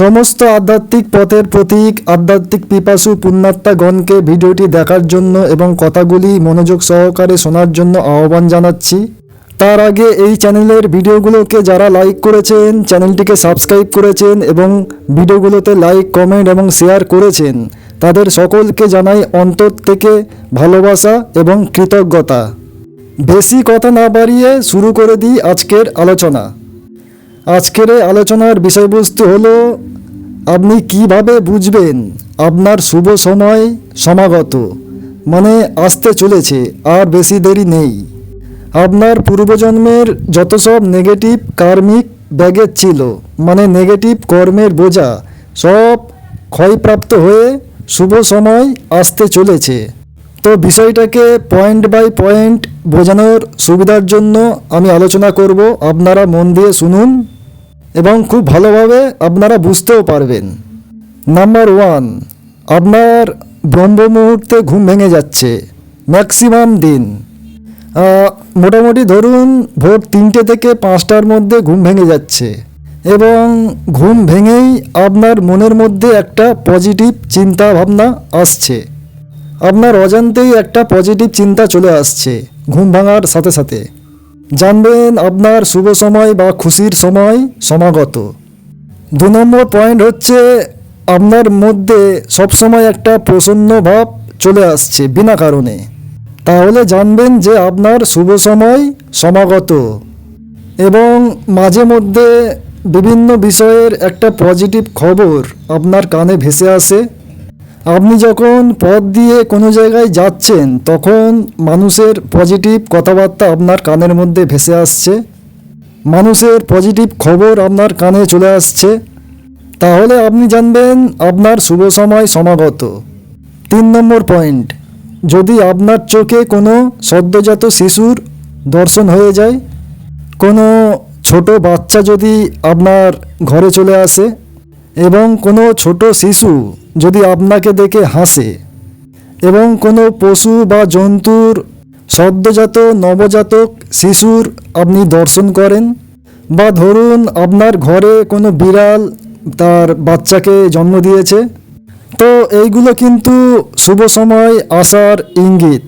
সমস্ত আধ্যাত্মিক পথের প্রতীক, আধ্যাত্মিক পিপাসু পুণ্যাত্মাগণকে ভিডিওটি দেখার জন্য এবং কথাগুলি মনোযোগ সহকারে শোনার জন্য আহ্বান জানাচ্ছি। তার আগে এই চ্যানেলের ভিডিওগুলোকে যারা লাইক করেছেন, চ্যানেলটিকে সাবস্ক্রাইব করেছেন এবং ভিডিওগুলোতে লাইক, কমেন্ট এবং শেয়ার করেছেন, তাদের সকলকে জানাই অন্তর থেকে ভালোবাসা এবং কৃতজ্ঞতা। বেশি কথা না বাড়িয়ে শুরু করে দিই আজকের আলোচনা। আজকের আলোচনার বিষয়বস্তু হলো আপনি কীভাবে বুঝবেন আপনার শুভ সময় সমাগত? মানে আসতে চলেছে, আর বেশি দেরি নেই। আপনার পূর্বজন্মের যত সব নেগেটিভ কার্মিক ব্যাগেজ ছিল মানে নেগেটিভ কর্মের বোঝা, সব ক্ষয়প্রাপ্ত হয়ে শুভ সময় আসতে চলেছে। তো বিষয়টাকে পয়েন্ট বাই পয়েন্ট বোঝানোর সুবিধার জন্য আমি আলোচনা করব। আপনারা মন দিয়ে শুনুন। এবং খুব ভালোভাবে আপনারা বুঝতেও পারবেন। নাম্বার ওয়ান আপনার ব্রহ্ম মুহূর্তে ঘুম ভেঙে যাচ্ছে। ম্যাক্সিমাম দিন। মোটামুটি ধরুন ভোর তিনটে থেকে পাঁচটার মধ্যে ঘুম ভেঙে যাচ্ছে। এবং ঘুম ভেঙেই আপনার মনের মধ্যে একটা পজিটিভ চিন্তা ভাবনা আসছে। আপনার অজান্তেই একটা পজিটিভ চিন্তা চলে আসছে, ঘুম ভাঙার সাথে সাথে। জানবেন আপনার শুভ সময় বা খুশির সময় সমাগত। দু নম্বর পয়েন্ট হচ্ছে, আপনার মধ্যে সবসময় একটা প্রসন্ন ভাব চলে আসছে বিনা কারণে। তাহলে জানবেন যে আপনার শুভ সময় সমাগত। এবং মাঝে মধ্যে বিভিন্ন বিষয়ের একটা পজিটিভ খবর আপনার কানে ভেসে আসে। আপনি যখন পথ দিয়ে কোনো জায়গায় যাচ্ছেন, তখন মানুষের পজিটিভ কথাবার্তা আপনার কানের মধ্যে ভেসে আসছে। মানুষের পজিটিভ খবর আপনার কানে চলে আসছে। তাহলে আপনি জানবেন আপনার শুভ সময় সমাগত। তিন নম্বর পয়েন্ট, যদি আপনার চোখে কোনো সদ্যজাত শিশুর দর্শন হয়ে যায়, কোনো ছোট বাচ্চা যদি আপনার ঘরে চলে আসে এবং কোনো ছোট শিশু যদি আপনাকে দেখে হাসে এবং কোনো পশু বা জন্তুর সদ্যজাত, নবজাতক, শিশুর আপনি দর্শন করেন বা ধরুন আপনার ঘরে কোনো বিড়াল তার বাচ্চাকে জন্ম দিয়েছে, তো এইগুলো কিন্তু শুভ সময় আসার ইঙ্গিত।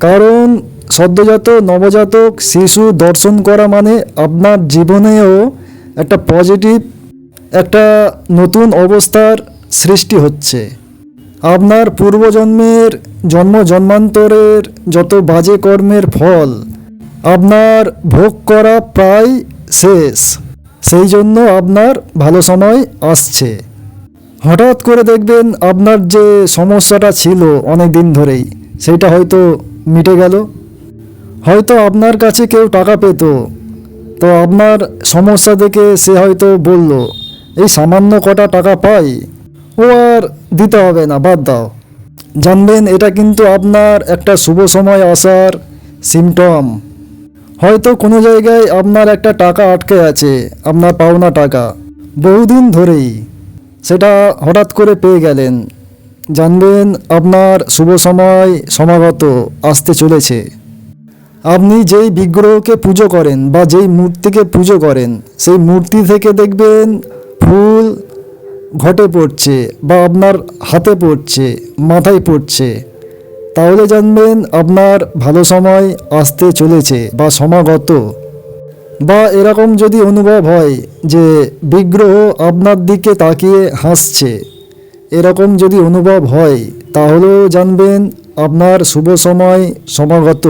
কারণ সদ্যজাত, নবজাতক, শিশু দর্শন করা মানে আপনার জীবনেও একটা পজিটিভ একটা নতুন অবস্থার সৃষ্টি হচ্ছে। আপনার পূর্বজন্মের জন্ম জন্মান্তরের যত বাজে কর্মের ফল, আপনার ভোগ করা প্রায় শেষ। সেই জন্য আপনার ভালো সময় আসছে। হঠাৎ করে দেখবেন আপনার যে সমস্যাটা ছিল অনেক দিন ধরেই, সেটা হয়তো মিটে গেল। হয়তো আপনার কাছে কেউ টাকা পেত। তো আপনার সমস্যা দেখে সে হয়তো বলল, এই সামান্য কটা টাকা পাই ও আর দিতে হবে না, বাদ দাও। জানবেন, এটা কিন্তু আপনার একটা শুভ সময় আসার সিমটম হয়তো কোনো জায়গায় আপনার একটা টাকা আটকে আছে, আপনার পাওনা টাকা। বহুদিন ধরেই সেটা হঠাৎ করে পেয়ে গেলেন। জানবেন, আপনার শুভ সময় সমাগত আসতে চলেছে। আপনি যেই বিগ্রহকে পুজো করেন বা যেই মূর্তিকে পুজো করেন, সেই মূর্তি থেকে দেখবেন ফুল ঘটে পড়ছে বা আপনার হাতে পড়ছে, মাথায় পড়ছে, তাহলে জানবেন আপনার ভালো সময় আসতে চলেছে বা সমাগত। বা এরকম যদি অনুভব হয় যে বিগ্রহ আপনার দিকে তাকিয়ে হাসছে, এরকম যদি অনুভব হয়, তাহলেও জানবেন আপনার শুভ সময় সমাগত।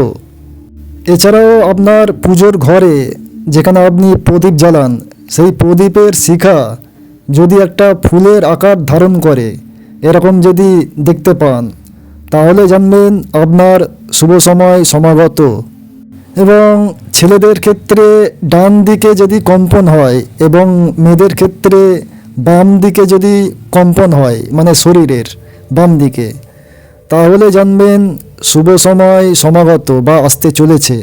এছাড়াও আপনার পুজোর ঘরে যেখানে আপনি প্রদীপ জ্বালান, সেই প্রদীপের শিখা যদি একটা ফুলের আকার ধারণ করে, এরকম যদি দেখতে পান, তাহলে জানবেন আপনার শুভ সময় সমাগত। এবং ছেলেদের ক্ষেত্রে ডান দিকে যদি কম্পন হয় এবং মেয়েদের ক্ষেত্রে বাম দিকে যদি কম্পন হয় মানে শরীরের বাম দিকে, তাহলে জানবেন শুভ সময় সমাগত বা আসতে চলেছে।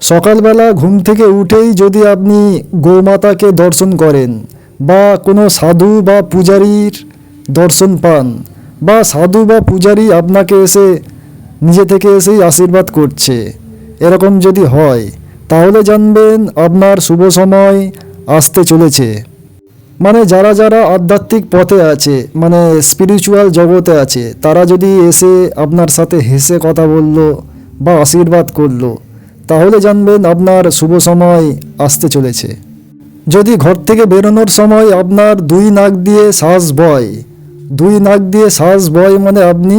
সকালবেলা ঘুম থেকে উঠেই যদি আপনি গোমাতাকে দর্শন করেন বা কোনো সাধু বা পূজারীর দর্শন পান, বা সাধু বা পূজারী আপনাকে এসে নিজে থেকে এসেই আশীর্বাদ করছে, এরকম যদি হয়, তাহলে জানবেন আপনার শুভ সময় আসতে চলেছে। মানে যারা যারা আধ্যাত্মিক পথে আছে মানে স্পিরিচুয়াল জগতে আছে, তারা যদি এসে আপনার সাথে হেসে কথা বলল বা আশীর্বাদ করল, তাহলে জানবেন আপনার শুভ সময় আসতে চলেছে। যদি ঘর থেকে বেরোনোর সময় আপনার দুই নাক দিয়ে শ্বাস বয়, দুই নাক দিয়ে শ্বাস বয় মানে আপনি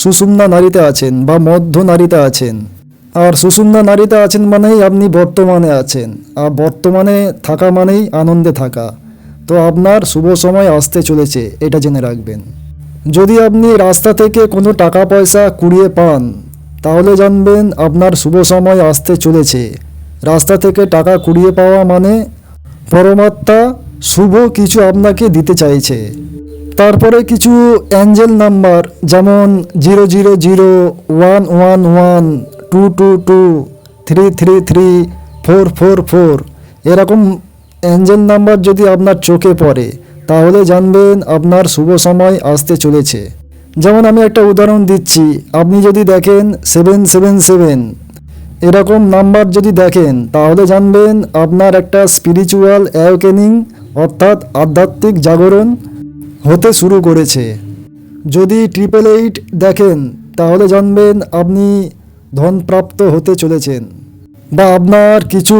সুষুম্না নারীতে আছেন বা মধ্য নারীতে আছেন। আর সুষুম্না নারীতে আছেন মানেই আপনি বর্তমানে আছেন, আর বর্তমানে থাকা মানেই আনন্দে থাকা। তো আপনার শুভ সময় আসতে চলেছে, এটা জেনে রাখবেন। যদি আপনি রাস্তা থেকে কোনো টাকা পয়সা কুড়িয়ে পান, তাহলে জানবেন আপনার শুভ সময় আসতে চলেছে। রাস্তা থেকে টাকা কুড়িয়ে পাওয়া মানে পরমাত্মা শুভ কিছু আপনাকে দিতে চাইছে। তারপরে কিছু অ্যাঞ্জেল নাম্বার যেমন zero zero zero one one one two two two three three three four four four এরকম অ্যাঞ্জেল নাম্বার যদি আপনার চোখে পড়ে, তাহলে জানবেন আপনার শুভ সময় আসতে চলেছে। যেমন আমি একটা উদাহরণ দিচ্ছি, আপনি যদি দেখেন সেভেন সেভেন সেভেন এরকম নাম্বার যদি দেখেন, তাহলে জানবেন আপনার একটা স্পিরিচুয়াল অ্যাওকেনিং অর্থাৎ আধ্যাত্মিক জাগরণ হতে শুরু করেছে। যদি ট্রিপল এইট দেখেন, তাহলে জানবেন আপনি ধনপ্রাপ্ত হতে চলেছেন বা আপনার কিছু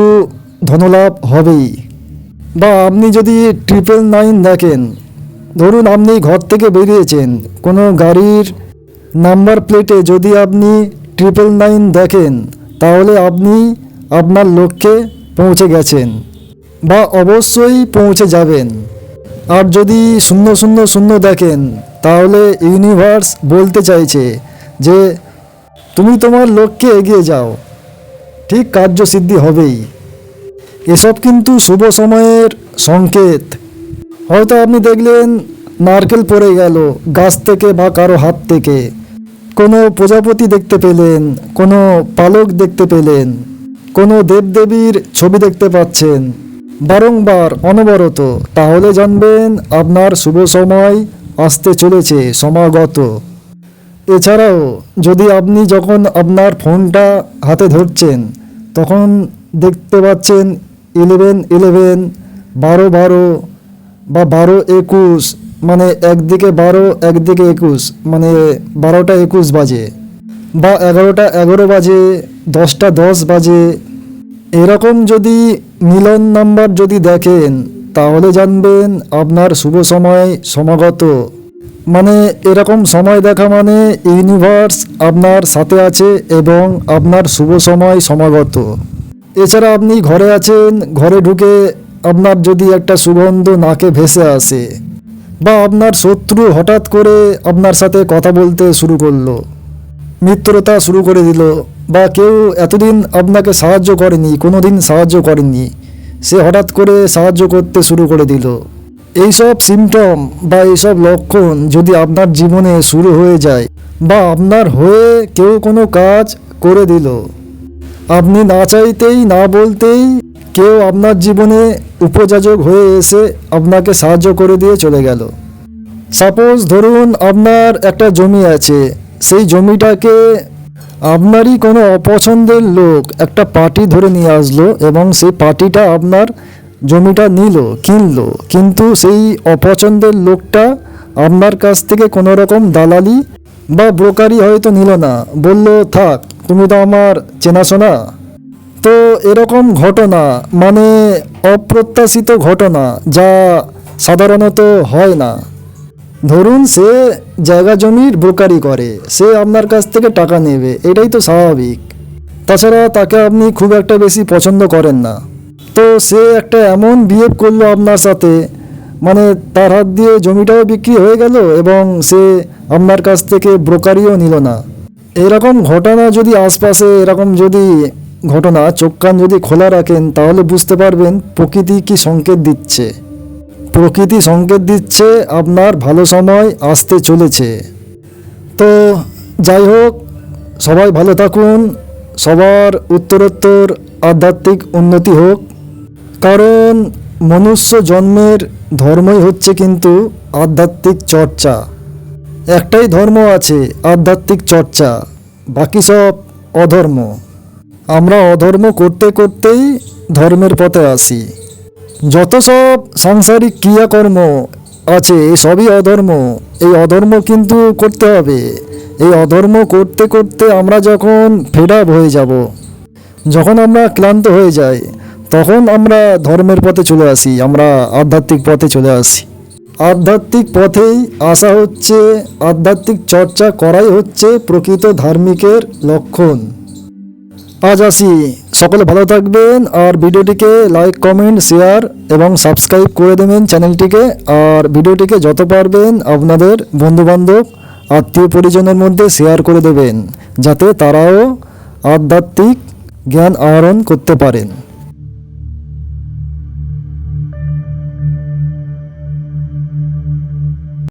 ধনলাভ হবেই। বা আপনি যদি ট্রিপল নাইন দেখেন, ধরুন আপনি ঘর থেকে বেরিয়েছেন, কোনো গাড়ির নাম্বার প্লেটে যদি আপনি ট্রিপল নাইন দেখেন তাহলে আপনি আপনার লক্ষ্যে পৌঁছে গেছেন বা অবশ্যই পৌঁছে যাবেন। আর যদি শূন্য শূন্য শূন্য দেখেন, তাহলে ইউনিভার্স বলতে চাইছে যে, তুমি তোমার লক্ষ্যে এগিয়ে যাও। ঠিক কার্যসিদ্ধি হবেই। এসব কিন্তু শুভ সময়ের সংকেত। হয়তো আপনি দেখলেন, নারকেল পড়ে গেল গাছ থেকে বা কারও হাত থেকে। কোনো প্রজাপতি দেখতে পেলেন, কোনো পালক দেখতে পেলেন, কোনো দেবদেবীর ছবি দেখতে পাচ্ছেন। বারংবার অনবরত তাহলে জানবেন আপনার শুভ সময় আসতে চলেছে সমাগত। এছাড়াও যদি আপনি যখন আপনার ফোনটা হাতে ধরছেন, তখন দেখতে পাচ্ছেন ইলেভেন ইলেভেন বারো বারো বা বারো একুশ মানে একদিকে বারো, একদিকে একুশ মানে বারোটা একুশ বাজে বা এগারোটা এগারো বাজে, দশটা দশ বাজে। এরকম যদি মিলন নাম্বার যদি দেখেন, তাহলে জানবেন আপনার শুভ সময় সমাগত। মানে এরকম সময় দেখা মানে ইউনিভার্স আপনার সাথে আছে এবং আপনার শুভ সময় সমাগত। এছাড়া আপনি ঘরে আছেন, ঘরে ঢুকে আপনার যদি একটা সুগন্ধ নাকে ভেসে আসে বা আপনার শত্রু হঠাৎ করে আপনার সাথে কথা বলতে শুরু করল। মিত্রতা শুরু করে দিল বা কেউ এতদিন আপনাকে সাহায্য করেনি কোনো দিন সাহায্য করেনি, সে হঠাৎ করে সাহায্য করতে শুরু করে দিল। এইসব সিমটম বা এইসব লক্ষণ যদি আপনার জীবনে শুরু হয়ে যায় বা আপনার হয়ে কেউ কোনো কাজ করে দিল, আপনি না চাইতেই, না বলতেই কেউ আপনার জীবনে উপযাজক হয়ে এসে আপনাকে সাহায্য করে দিয়ে চলে গেল। সাপোজ ধরুন আপনার একটা জমি আছে, সেই জমিটাকে আপনারই কোনো অপছন্দের লোক একটা পার্টি ধরে নিয়ে আসলো এবং সেই পার্টিটা আপনার জমিটা নিল, কিনলো। কিন্তু সেই অপছন্দের লোকটা আপনার কাছ থেকে কোনো রকম দালালি বা ব্রোকারি হয়তো নিল না। বলল, থাক, তুমি তো আমার চেনাশোনা। তো এরকম ঘটনা মানে অপ্রত্যাশিত ঘটনা, যা সাধারণত হয় না। ধরুন সে জায়গা জমির ব্রোকারি করে, সে আপনার কাছ থেকে টাকা নেবে, এটাই তো স্বাভাবিক। তাছাড়া তাকে আপনি খুব একটা বেশি পছন্দ করেন না। তো সে একটা এমন বিহেভ করল আপনার সাথে মানে তার হাত দিয়ে জমিটাও বিক্রি হয়ে গেল এবং সে আপনার কাছ থেকে ব্রোকারিও নিল না। এরকম ঘটনা যদি আশপাশে, এরকম যদি ঘটনা চোখ কান যদি খোলা রাখেন, তাহলে বুঝতে পারবেন প্রকৃতি কি সংকেত দিচ্ছে। প্রকৃতি সংকেত দিচ্ছে আপনার ভালো সময় আসতে চলেছে। তো যাই হোক, সবাই ভালো থাকুন। সবার উত্তরোত্তর আধ্যাত্মিক উন্নতি হোক। কারণ মনুষ্য জন্মের ধর্মই হচ্ছে কিন্তু আধ্যাত্মিক চর্চা। একটাই ধর্ম আছে, আধ্যাত্মিক চর্চা। বাকি সব অধর্ম। আমরা অধর্ম করতে করতেই ধর্মের পথে আসি যত সব সাংসারিক ক্রিয়াকর্ম আছে সবই অধর্ম। এই অধর্ম কিন্তু করতে হবে। এই অধর্ম করতে করতে আমরা যখন ফেড হয়ে যাব, যখন আমরা ক্লান্ত হয়ে যাই, তখন আমরা ধর্মের পথে চলে আসি, আমরা আধ্যাত্মিক পথে চলে আসি। আধ্যাত্মিক পথেই আসা হচ্ছে, আধ্যাত্মিক চর্চা করাই হচ্ছে প্রকৃত ধার্মিকের লক্ষণ। আজ আসি সকলে ভালো থাকবেন আর ভিডিওটিকে লাইক কমেন্ট শেয়ার এবং সাবস্ক্রাইব করে দেবেন চ্যানেলটিকে আর ভিডিওটিকে যত পারবেন আপনাদের বন্ধুবান্ধব, আত্মীয় পরিজনের মধ্যে শেয়ার করে দেবেন। যাতে তারাও আধ্যাত্মিক জ্ঞান আহরণ করতে পারেন।